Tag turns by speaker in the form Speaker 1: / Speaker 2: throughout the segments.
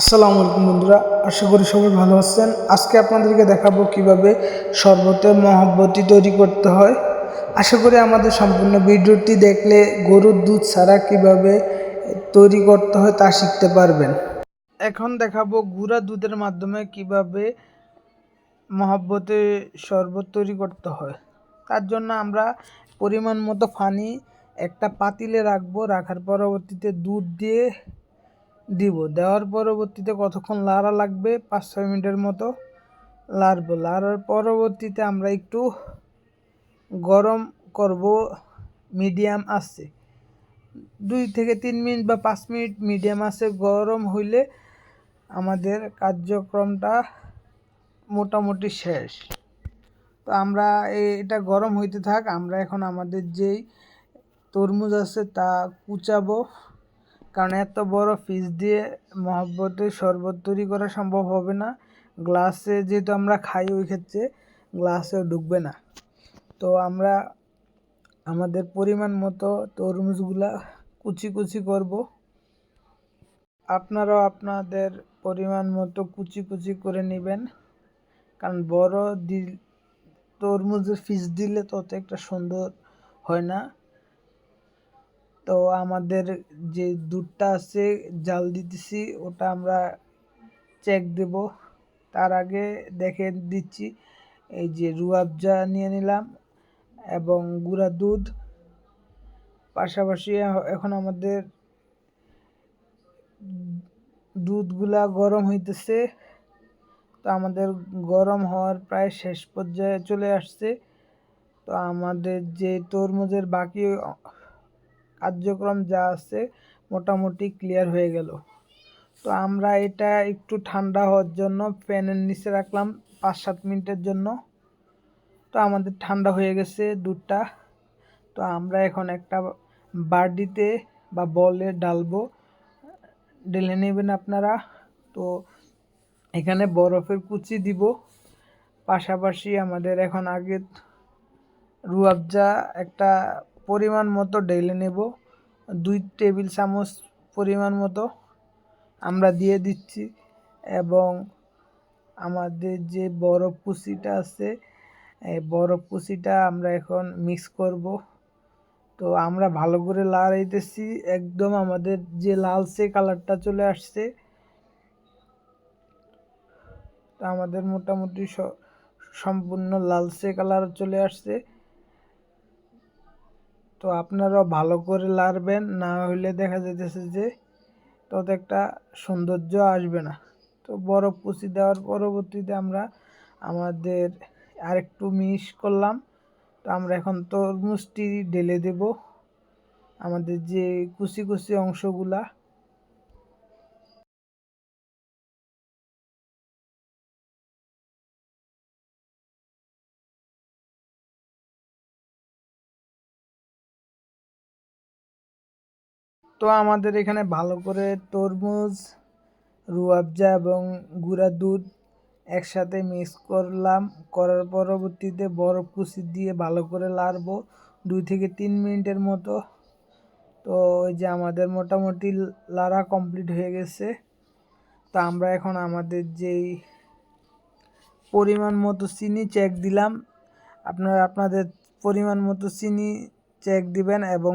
Speaker 1: আসসালামু আলাইকুম বন্ধুরা, আশা করি সবাই ভালো আছেন। আজকে আপনাদেরকে দেখাবো কীভাবে শরবতের মহব্বতি তৈরি করতে হয়। আশা করি আমাদের সম্পূর্ণ ভিডিওটি দেখলে গরুর দুধ ছাড়া কীভাবে তৈরি করতে হয় তা শিখতে পারবেন। এখন দেখাবো গুঁড়া দুধের মাধ্যমে কীভাবে মহব্বতে শরবত তৈরি করতে হয়। তার জন্য আমরা পরিমাণ মতো পানি একটা পাতিলে রাখব, রাখার পরবর্তীতে দুধ দিয়ে দিব। দেওয়ার পরবর্তীতে কতক্ষণ লাড়া লাগবে? পাঁচ, ছয় মিনিটের মতো লাড়বো। লাড়ার পরবর্তীতে আমরা একটু গরম করব। মিডিয়াম আছে। দুই থেকে তিন মিনিট বা পাঁচ মিনিট মিডিয়াম আছে। গরম হইলে আমাদের কার্যক্রমটা মোটামুটি শেষ। তো আমরা এটা গরম হইতে থাক। আমরা এখন আমাদের যেই তরমুজ আছে তা কুচাবো। কারণ এত বড় ফিস দিয়ে মহব্বতে শরবত তৈরি করা সম্ভব হবে না। গ্লাসে যেহেতু আমরা খাই ওই ক্ষেত্রে গ্লাসেও ঢুকবে না। তো আমরা আমাদের পরিমাণ মতো তরমুজগুলা কুচি কুচি করব। আপনারাও আপনাদের পরিমাণ মতো কুচি কুচি করে নেবেন। কারণ বড় দিল তরমুজের ফিস দিলে তত একটা সুন্দর হয় না। তো আমাদের যে দুধটা আছে, জাল দিতেছি, ওটা আমরা চেক দেব। তার আগে দেখে দিচ্ছি, এই যে রুয়াবজা নিয়ে নিলাম এবং গুঁড়া দুধ। পাশাপাশি এখন আমাদের দুধগুলা গরম হইতেছে। তো আমাদের গরম হওয়ার প্রায় শেষ পর্যায়ে চলে আসছে। তো আমাদের যে তরমুজের বাকি কার্যক্রম যা আছে মোটামুটি ক্লিয়ার হয়ে গেল। তো আমরা এটা একটু ঠান্ডা হওয়ার জন্য ফ্যানের নিচে রাখলাম পাঁচ সাত মিনিটের জন্য। তো আমাদের ঠান্ডা হয়ে গেছে দুধটা। তো আমরা এখন একটা বাটিতে বা বলে ডালবো। ঢেলে নেবেন আপনারা। তো এখানে বরফের কুচি দিব। পাশাপাশি আমাদের এখন আগে রুয়াবজা একটা পরিমাণ মতো ঢেলে নেব। দুই টেবিল চামচ পরিমাণ মতো আমরা দিয়ে দিচ্ছি এবং আমাদের যে বরফ কুচিটা আছে বরফ কুচিটা আমরা এখন মিক্স করব। তো আমরা ভালো করে লাড়াইতেছি, একদম আমাদের যে লালচে কালারটা চলে আসছে। তো আমাদের মোটামুটি সম্পূর্ণ লালচে কালার চলে আসছে। তো আপনারা ভালো করে লাড়বেন, না হইলে দেখা যেতেছে যে তত একটা সৌন্দর্য আসবে না। তো বরফ কুচি দেওয়ার পরবর্তীতে আমরা আমাদের আরেকটু মিস করলাম। তো আমরা এখন তরমুজটি ঢেলে দেব। আমাদের যে কুচি কুচি অংশগুলা তো আমাদের এখানে ভালো করে তরমুজ রুয়াবজা এবং গুঁড়া দুধ একসাথে মিক্স করলাম। করার পরবর্তীতে বরফ কুচি দিয়ে ভালো করে লাড়বো দুই থেকে তিন মিনিটের মতো। তো ওই যে আমাদের মোটামুটি লাড়া কমপ্লিট হয়ে গেছে। তো আমরা এখন আমাদের যেই পরিমাণ মতো চিনি চেক দিলাম। আপনারা আপনাদের পরিমাণ মতো চিনি চেক দিবেন এবং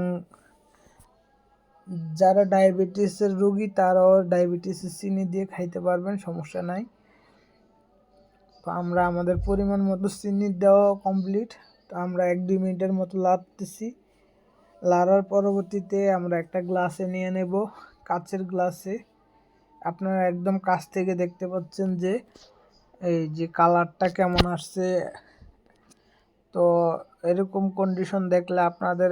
Speaker 1: যারা ডায়াবেটিসের রোগী, তারাও ডায়াবেটিসের চিনি দিয়ে খাইতে পারবেন, সমস্যা নাই। তো আমরা আমাদের পরিমাণ মতো চিনি দেওয়া কমপ্লিট তো আমরা এক দুই মিনিটের মতো লাড়তেছি। লাড়ার পরবর্তীতে আমরা একটা গ্লাসে নিয়ে নেব, কাচের গ্লাসে আপনারা একদম কাছ থেকে দেখতে পাচ্ছেন যে, এই যে কালারটা কেমন আসছে। তো এরকম কন্ডিশন দেখলে আপনাদের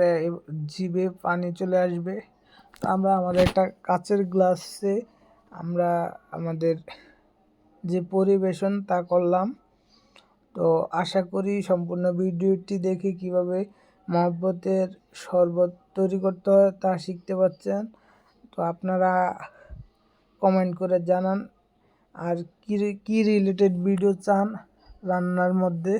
Speaker 1: জিভে পানি চলে আসবে। তো আমরা আমাদের একটা কাচের গ্লাসে আমরা আমাদের যে পরিবেশন তা করলাম। তো আশা করি সম্পূর্ণ ভিডিওটি দেখে কীভাবে মহব্বতের শরবত তৈরি করতে হয় তা শিখতে পাচ্ছেন তো আপনারা কমেন্ট করে জানান। আর কী কী রিলেটেড ভিডিও চান রান্নার মধ্যে?